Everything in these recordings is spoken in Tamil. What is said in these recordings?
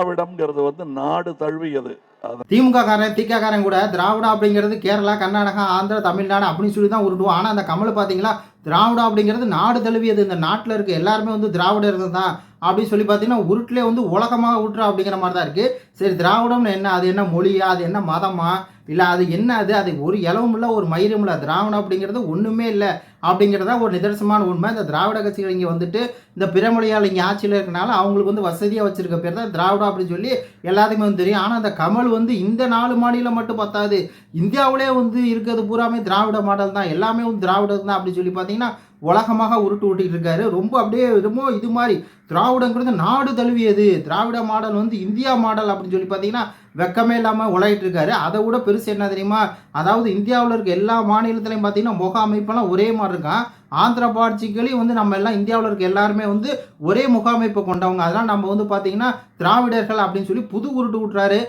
திராவிடம்ங்கிறது வந்து நாடு தழுவியது. அது திமுக காரன் திக காரன் கூட திராவிடா அப்படிங்கிறது கேரளா கர்நாடகா ஆந்திரா தமிழ்நாடு அப்படின்னு சொல்லி தான் உருட்டுவோம். ஆனால் அந்த கமல் பார்த்தீங்களா திராவிடா அப்படிங்கிறது நாடு தழுவியது. இந்த நாட்டில் இருக்க எல்லாருமே வந்து திராவிடர்கள் தான் அப்படின்னு சொல்லி பார்த்தீங்கன்னா உருட்டிலே வந்து உலகமாக உருட்டுறா அப்படிங்கிற மாதிரி தான் இருக்குது சரி திராவிடம்னு என்ன? அது என்ன மொழியா? அது என்ன மதமா? இல்லை அது என்ன அது அது ஒரு இலவும் இல்லை ஒரு மயிரும் இல்லை. திராவிடம் அப்படிங்கிறது ஒன்றுமே இல்லை. அப்படிங்கிறதா ஒரு நிதர்சனமான உண்மை. இந்த திராவிட கட்சிகள் இங்கே வந்துட்டு இந்த பிறமொழியால் இங்கே ஆட்சியில் இருக்கனால அவங்களுக்கு வந்து வசதியாக வச்சுருக்க பேர் தான் திராவிடம் அப்படின்னு சொல்லி எல்லாத்துக்குமே வந்து தெரியும். ஆனால் அந்த கமல் வந்து இந்த நாலு மாநிலம் மட்டும் பத்தாது. இந்தியாவிலே வந்து இருக்கிறது பூராமே திராவிட மாடல் தான். எல்லாமே வந்து திராவிடம் தான் அப்படின்னு சொல்லி பார்த்தீங்கன்னா உலகமாக உருட்டு விட்டுக்கிட்டு இருக்காரு. ரொம்ப அப்படியே ரொம்ப இது மாதிரி திராவிடங்கிறது நாடு தழுவியது. திராவிட மாடல் வந்து இந்தியா மாடல் அப்படின்னு சொல்லி பார்த்தீங்கன்னா வெக்கமே இல்லாமல் உலகிட்டு இருக்காரு. அதை விட பெருசு என்ன தெரியுமா? அதாவது இந்தியாவில் இருக்க எல்லா மாநிலத்திலையும் பார்த்தீங்கன்னா முக அமைப்பெல்லாம் ஒரே மாதிரி இருக்கான். ஆந்திர பாட்சிகளையும் வந்து நம்ம எல்லாம் இந்தியாவில் இருக்க எல்லாருமே வந்து ஒரே முகாமைப்பை கொண்டவங்க. அதெல்லாம் நம்ம வந்து பார்த்தீங்கன்னா திராவிடர்கள் அப்படின்னு சொல்லி புது உருட்டு விட்டுறாரு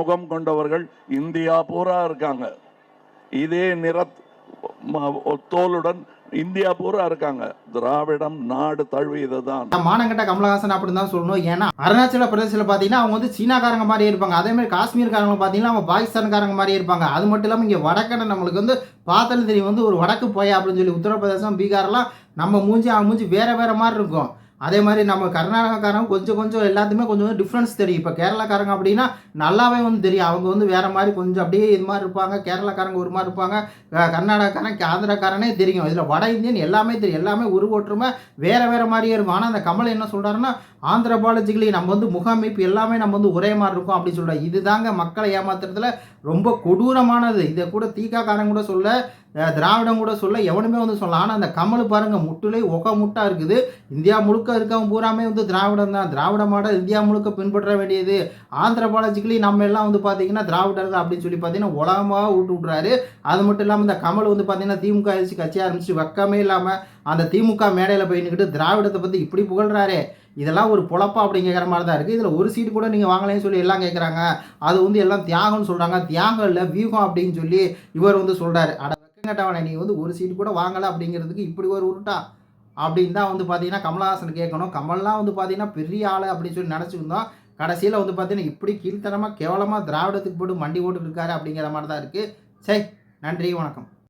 முகம் கொண்டவர்கள் இந்தியா பூரா இருக்காங்க. இதே நிறத் தோலுடன் இந்தியா பூரா இருக்காங்க. திராவிடம் நாடு தழுவியது தான் மானங்கட்ட கமலஹாசன் அப்படின்னு தான் சொல்லணும். ஏன்னா அருணாச்சல பிரதேசத்தில் பார்த்தீங்கன்னா அவங்க வந்து சீனாக்காரங்க மாதிரி இருப்பாங்க. அதே மாதிரி காஷ்மீர்காரங்க பார்த்தீங்கன்னா அவங்க பாகிஸ்தான்காரங்க மாதிரி இருப்பாங்க. அது மட்டும் இல்லாமல் இங்கே வடக்கடை நம்மளுக்கு வந்து பார்த்தாலும் தெரியும். வந்து ஒரு வடக்கு போய் அப்படின்னு சொல்லி உத்தரப்பிரதேசம் பீகார்லாம் நம்ம மூஞ்சி அவங்க மூஞ்சி வேற வேற மாதிரி இருக்கும். அதே மாதிரி நம்ம கர்நாடகாக்காரங்க கொஞ்சம் கொஞ்சம் எல்லாத்துமே கொஞ்சம் கொஞ்சம் டிஃப்ரென்ஸ் தெரியும். இப்போ கேரளாக்காரங்க அப்படின்னா நல்லாவே வந்து தெரியும். அவங்க வந்து வேறு மாதிரி கொஞ்சம் அப்படியே இது மாதிரி இருப்பாங்க. கேரளாக்காரங்க ஒரு மாதிரி இருப்பாங்க. கர்நாடகாக்காரன் ஆந்திராக்காரனே தெரியும். இதில் வட இந்தியன் எல்லாமே தெரியும். எல்லாமே உருவோற்றுமை வேறு வேறு மாதிரியே இருக்கும். ஆனால் அந்த கமல் என்ன சொல்கிறாருன்னா ஆந்திர பாலஜிகளி நம்ம வந்து முகாமைப்பு எல்லாமே நம்ம வந்து ஒரே மாதிரி இருக்கும் அப்படின்னு சொல்றாரு. இதுதாங்க மக்களை ஏமாத்துறதுல ரொம்ப கொடூரமானது. இதை கூட தீகாக்காரன் கூட சொல்ல திராவிடம் கூட சொல்ல எவனுமே வந்து சொல்லலாம் ஆனால் அந்த கமல் பாருங்க முட்டுலே ஒக முட்டாக இருக்குது. இந்தியா முழுக்க இருக்கவன் பூராமே வந்து திராவிடம் தான். திராவிட மாடல் இந்தியா முழுக்க பின்பற்ற வேண்டியது. ஆந்திர பாலாஜிக்கலி நம்ம எல்லாம் வந்து பார்த்தீங்கன்னா திராவிடர்கள் அப்படின்னு சொல்லி பார்த்தீங்கன்னா உலகமாக விட்டு விட்றாரு அது மட்டும் இல்லாமல் இந்த கமல் வந்து பார்த்தீங்கன்னா திமுக ஆயிடுச்சு கட்சி ஆரம்பிச்சு வெக்கமே இல்லாமல் அந்த திமுக மேடையில் போய் திராவிடத்தை பற்றி இப்படி புகழ்றாரே. இதெல்லாம் ஒரு பொழப்பா அப்படிங்கிற மாதிரி தான் இருக்குது இதில் ஒரு சீட்டு கூட நீங்கள் வாங்கலைன்னு சொல்லி எல்லாம் கேட்குறாங்க அது வந்து எல்லாம் தியாகம்னு சொல்கிறாங்க தியாகம் இல்லை வியூகம் அப்படின்னு சொல்லி இவர் வந்து சொல்கிறாரு அட வெக்கங்கட்டவனை நீ வந்து ஒரு சீட்டு கூட வாங்கலை அப்படிங்கிறதுக்கு இப்படி ஒரு உருட்டா? அப்படின்னு தான் வந்து பார்த்தீங்கன்னா கமலஹாசன் கேட்கணும். கமல்லாம் வந்து பார்த்தீங்கன்னா பெரிய ஆள் அப்படின்னு சொல்லி நினச்சிருந்தோம் கடைசியில் வந்து பார்த்தீங்கன்னா இப்படி கீழ்த்தனமாக கேவலமாக திராவிடத்துக்கு போட்டு மண்டி ஓட்டு இருக்காரு அப்படிங்கிற மாதிரி தான் இருக்குது சரி நன்றி வணக்கம்.